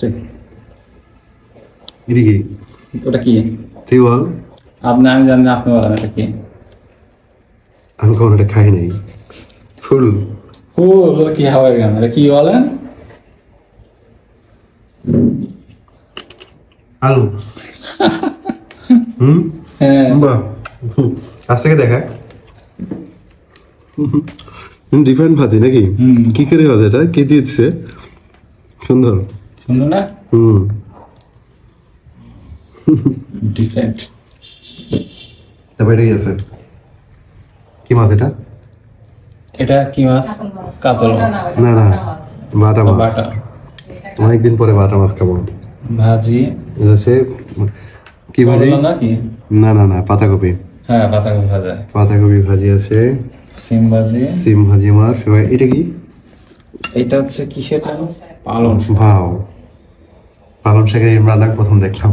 এটা কি? ওটা কি? আপনি আমি জানি না আপনি বলেন এটা কি। আমি কখন এটা খাই নাই। ফুল। ওগুলো কি কেন এটা কি বলেন? আলু। হুম? হ্যাঁ। বাহ আজ থেকে দেখা। ডিফারেন্ট ভাজি নাকি। কি করে ভাজি এটা? কে দিয়েছে? সুন্দর। সুন্দর না? হুম। ডিফারেন্ট তারপর এটা কি আছে? কি মাছ এটা? এটা কি মাছ? কাতল মাছ। না না। বাটা মাছ। বাটা। অনেকদিন পরে বাটা মাছ খাব। ভাজি। এটা হচ্ছে কি ভাজি? না কি? না না না পাতাকপি। হ্যাঁ পাতাকপি ভাজা। পাতাকপি ভাজি আছে। সিম ভাজি। সিম ভাজি আমার ফেভারিট এটা কি? এটা হচ্ছে কিসের জানো? পালন ভাও পালন শাকের এই রান্না প্রথম দেখলাম।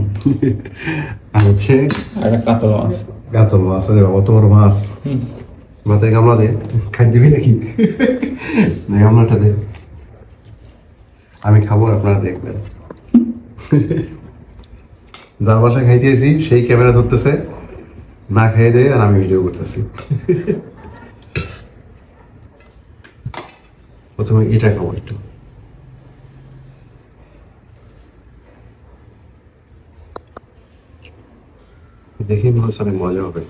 আর হচ্ছে একটা কাতল মাছ। গাতল মাছ আরে বাবা তোমার মাছ। মাথায় গামলা দে খাই দিবি নাকি? গামলাটা দে। আমি খাব আপনারা দেখবেন। যার বাসায় খাইতেছি সেই ক্যামেরা ধরতেছে। না খাইয়ে দেয় আর আমি ভিডিও করতেছি। প্রথমে এটা খাব একটু। দেখি মনে হচ্ছে অনেক মজা হবে।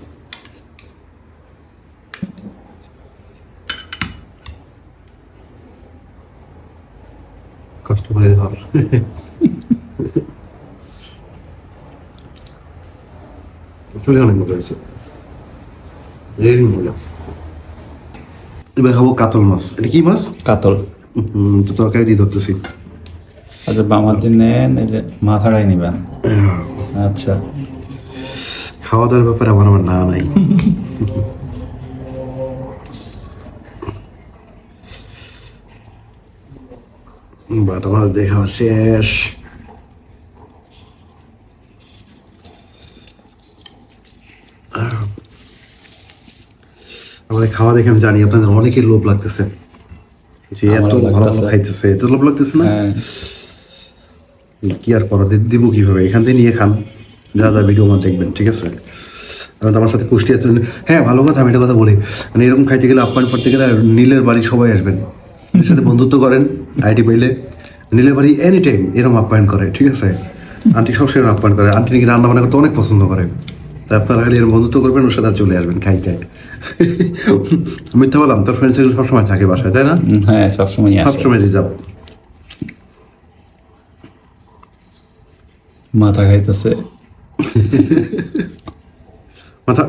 কষ্ট করে ধর। চলে অনেক মজা হয়েছে। রেডি মজা। এবার খাব কাতল মাছ। এটা কি মাছ? কাতল। তো তরকারি দিয়ে ধরতেছি। আচ্ছা বামার দিন নেন এই যে মাথাটাই নিবেন আচ্ছা। খাওয়া দাওয়ার ব্যাপারে আমার আমার না নাই। বাটা মাছ দেখা শেষ। আমাদের খাওয়া দেখে আমি জানি আপনাদের অনেকের লোভ লাগতেছে। যে এত ভালো খাইতেছে এত লোভ লাগতেছে না? হ্যাঁ। কি আর করা দিব কীভাবে? এখান থেকে নিয়ে খান। যা যা ভিডিও আমার দেখবেন ঠিক আছে? কারণ আমার সাথে কুষ্টি আছে। হ্যাঁ ভালো কথা আমি একটা কথা বলি। মানে এরকম খাইতে গেলে আপ্যায়ন করতে গেলে নীলের বাড়ি সবাই আসবেন। এর সাথে বন্ধুত্ব করেন আইডি পাইলে। নীলের বাড়ি এনি টাইম এরকম আপ্যায়ন করে ঠিক আছে? আন্টি সবসময় আপ্যায়ন করে। আন্টি নাকি রান্না বান্না করতে অনেক পছন্দ করে। তাই আপনারা খালি এরকম বন্ধুত্ব করবেন ওর সাথে আর চলে আসবেন খাইতে। মিথ্যা বললাম তোর ফ্রেন্ডস সবসময় থাকে বাসায় তাই না? হ্যাঁ সবসময় সবসময় রিজার্ভ মাথা খাইতেছে। মাথা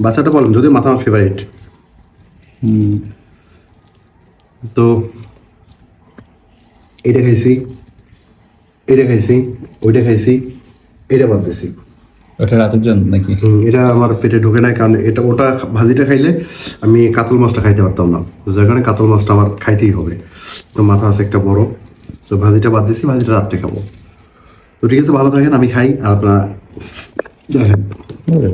বাচ্চাটা বলেন যদিও মাথা আমার ফেভারিট তো এটা খাইছি এটা খাইছি ওইটা খাইছি এটা বাদ দিছি। ওটা রাতের জন্য নাকি? এটা আমার পেটে ঢুকে নাই কারণ এটা ওটা ভাজিটা খাইলে আমি কাতল মাছটা খাইতে পারতাম না। তো যার কারণে কাতল মাছটা আমার খাইতেই হবে। তো মাথা আছে একটা বড়। তো ভাজিটা বাদ দিছি ভাজিটা রাত্রে খাব। তো ঠিক আছে ভালো থাকেন আমি খাই আর আপনারা 对那怎